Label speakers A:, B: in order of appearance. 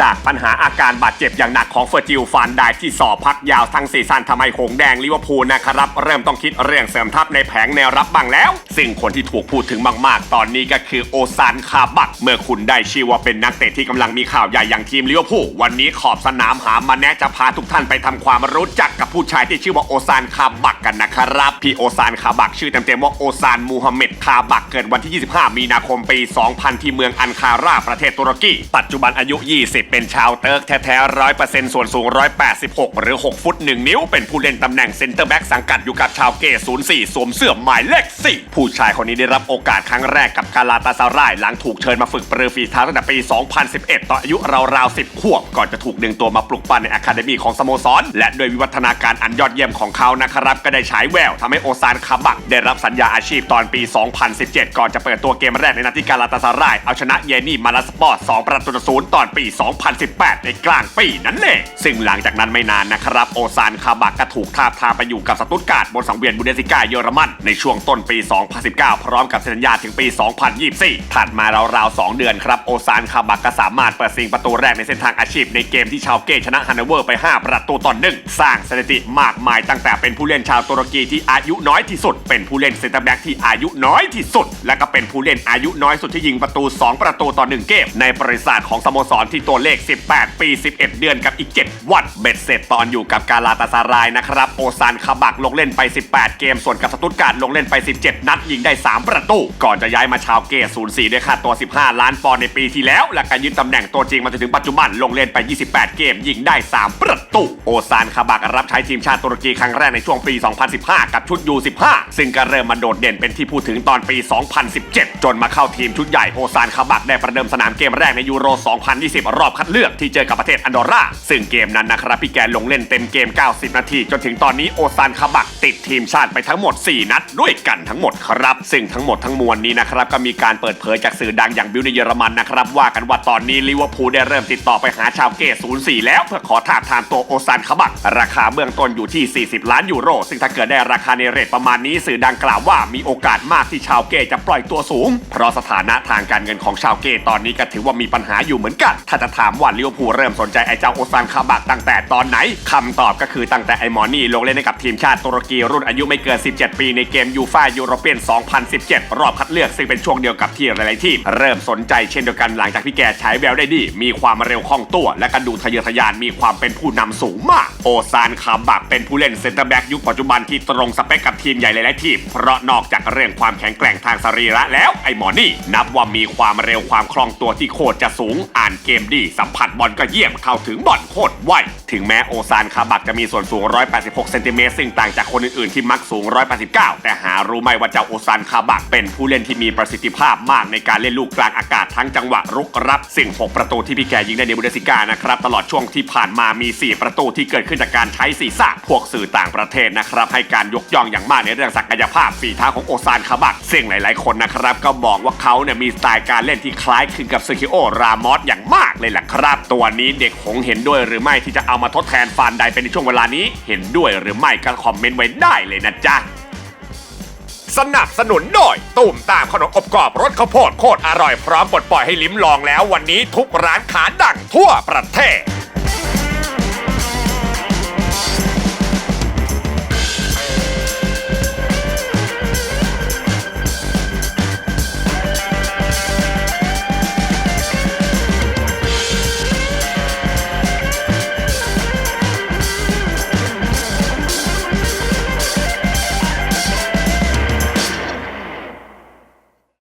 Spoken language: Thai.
A: จากปัญหาอาการบาดเจ็บอย่างหนักของเฟอร์จิลฟานได้ที่สอบพักยาวทั้งซีซั่นทำให้หงแดงลิเวอร์พูลนะครับ เริ่มต้องคิดเรื่องเสริมทัพในแผงแนวรับบ้างแล้ว ซึ่งคนที่ถูกพูดถึงมาก ๆ ตอนนี้ก็คือโอซานคาบัก เมื่อคุณได้ชื่อว่าเป็นนักเตะที่กำลังมีข่าวใหญ่อย่างทีมลิเวอร์พูลวันนี้ขอบสนามหามาแนะจะพาทุกท่านไปทำความรู้จักกับผู้ชายที่ชื่อว่าโอซานคาบักกันนะครับพี่โอซานคาบักชื่อเต็มๆว่าโอซานมูฮัมเหม็ดคาบักเกิดวันที่ 25 มีนาคมปี 2000 ที่เมืองอันคาราประเทศตุรกีปัจจุบันอายุ 20เป็นชาวเติร์กแท้ๆร้อยเปอร์เซ็นต์ส่วนสูง 186 หรือ 6 ฟุต 1 นิ้ว เป็นผู้เล่นตำแหน่งเซนเตอร์แบ็กสังกัดอยู่กับชาวเกย์04 สวมเสื้อหมายเลข4ผู้ชายคนนี้ได้รับโอกาสครั้งแรกกับกาลาตาซาราย หลังถูกเชิญมาฝึกปรือฝีเท้าตั้งแต่ปี 2011ตอนอายุราวๆ 10 ขวบ ก่อนจะถูกดึงตัวมาปลุกปั้นในอะคาเดมีของสโมสร และด้วยวิวัฒนาการอันยอดเยี่ยมของเขานะครับก็ได้ฉายแววทำให้โอซานคาบักได้รับสัญญาอาชีพตอนปี 2017 ก่อนจะเปิดตัวเกมแรกในนัดที่กาลาตาซารายเอาชนะเยนี่มาลาสปอร์ต2ประตูต่อศูนย์ตอนปี2018 ในกลางปีนั้นเองซึ่งหลังจากนั้นไม่นานนะครับ โอซานคาบักก็ถูกทาบทามไปอยู่กับสตุตการ์ดบนสังเวียนบุนเดสิก้าเยอรมัน ในช่วงต้นปี 2019 พร้อมกับสัญญาถึงปี 2024 ถัดมาราวๆ 2 เดือนครับ โอซานคาบักก็สามารถเปิดซิงประตูแรกในเส้นทางอาชีพในเกมที่ชาวเก้ชนะฮันโนเวอร์ไป 5 ประตูต่อหนึ่งสร้างสถิติมากมายตั้งแต่เป็นผู้เล่นชาวตุรกีที่อายุน้อยที่สุด เป็นผู้เล่นเซนเตอร์แบ็กที่อายุน้อยที่สุด และก็เป็นผู้เล่นอายุน้อยสุดที่ยิงประตู 2 ประตูต่อ1เกมในประวัติศาสตร์ของสโมสรที่ตัวเลข 18 ปี 11 เดือนกับอีก 7 วัน เบ็ดเสร็จตอนอยู่กับกาลาตาซารายนะครับ โอซานคาบักลงเล่นไป 18 เกม ส่วนกับสตุตการ์ดลงเล่นไป 17 นัดยิงได้ 3 ประตู ก่อนจะย้ายมาชาวเกต04ด้วยค่าตัว 15 ล้านปอนด์ในปีที่แล้ว และการยึดตำแหน่งตัวจริงมาจนถึงปัจจุบันลงเล่นไป 28 เกม ยิงได้ 3 ประตู โอซานคาบักรับใช้ทีมชาติตุรกีครั้งแรกในช่วงปี 2015 กับชุด U15 ซึ่งก็เริ่มมาโดดเด่นเป็นที่พูดถึงตอนปี 2017 จนมาเข้าทีมชุดใหญ่โอซานคาบักได้ประเดิมสนามเกมแรกในยูโร 2020 รอบคัดเลือกที่เจอกับประเทศอันดอร่า ซึ่งเกมนั้นนะครับพี่แกลงเล่นเต็มเกม 90 นาที จนถึงตอนนี้โอซานคาบักติดทีมชาติไปทั้งหมด 4 นัดด้วยกันทั้งหมดครับ ซึ่งทั้งหมดทั้งมวลนี้นะครับก็มีการเปิดเผยจากสื่อดังอย่างบิลในเยอรมันนะครับว่ากันว่าตอนนี้ลิเวอร์พูลได้เริ่มติดต่อไปหาชาวเกต04 แล้วเพื่อขอทาบทามตัวโอซานคาบักราคาเบื้องต้นอยู่ที่ 40 ล้านยูโร ซึ่งถ้าเกิดได้ราคาในเรทประมาณนี้สื่อดังกล่าวว่ามีโอกาสมากที่ชาวเกจะปล่อยตัวสูง เพราะสถานะทางการเงินของชาวเกตอนนี้ก็ถือว่ามีปัญหาอยู่เหมือนกันถ้าจะถามว่าลิเวอร์พูลเริ่มสนใจไอ้เจ้าโอซานคาบักตั้งแต่ตอนไหนคำตอบก็คือตั้งแต่ไอ้หมอนี่ลงเล่นให้กับทีมชาติตุรกีรุ่นอายุไม่เกิน 17 ปีในเกมยูฟ่ายูโรเปียน 2017 รอบคัดเลือกซึ่งเป็นช่วงเดียวกับที่หลายๆทีมเริ่มสนใจเช่นเดียวกันหลังจากที่แกใช้แววได้ดี มีความเร็วคล่องตัว และก็ดูทะเยอทะยานมีความเป็นผู้นำสูงมาก โอซานคาบักเป็นผู้เล่นเซนเตอร์แบ็กยุคปัจจุบันที่ตรงสเปคกับทีมใหญ่หลายๆทีมเพราะนอกจากเรื่องความแข็งแกร่งทางสรีระแล้วไอ้หมอนี่ นับว่ามีความเร็วความคล่องตัวที่โคตรจะสูงอ่านเกมดีสัมผัสบอลก็เยี่ยมเข้าถึงบอลโคตรไวถึงแม้โอซานคาบักจะมีส่วนสูง 186 เซนติเมตรซึ่งต่างจากคนอื่นๆที่มักสูง 189 แต่หารู้ไหมว่าเจ้าโอซานคาบักเป็นผู้เล่นที่มีประสิทธิภาพมากในการเล่นลูกกลางอากาศทั้งจังหวะรุกรับสิ่ง 6 ประตูที่พี่แกยิงได้ในบุนเดสิก้านะครับตลอดช่วงที่ผ่านมามี 4 ประตูที่เกิดขึ้นจากการใช้ศีรษะพวกสื่อต่างประเทศนะครับให้การยกย่องอย่างมากในเรื่องศักยภาพฝีเท้าของโอซานคาบักซึ่งหลาย ๆ คนนะครับก็มองว่าเขาเนี่ยมีสไตล์การเล่นที่คล้ายคลึงกับเซคิโอรามอสอย่างมากเลยละครับ ตัวนี้เด็กหงเห็นด้วยหรือไม่ที่จะเอามาทดแทนฟานไดเป็นในช่วงเวลานี้ เห็นด้วยหรือไม่ก็คอมเมนต์ไว้ได้เลยนะจ๊ะสนับสนุนโดยตุ่มตามขนมอบกรอบรสข้าวโพดโคตรอร่อยพร้อมปลดปล่อยให้ลิ้มลองแล้ววันนี้ทุกร้านขาดังทั่วประเทศ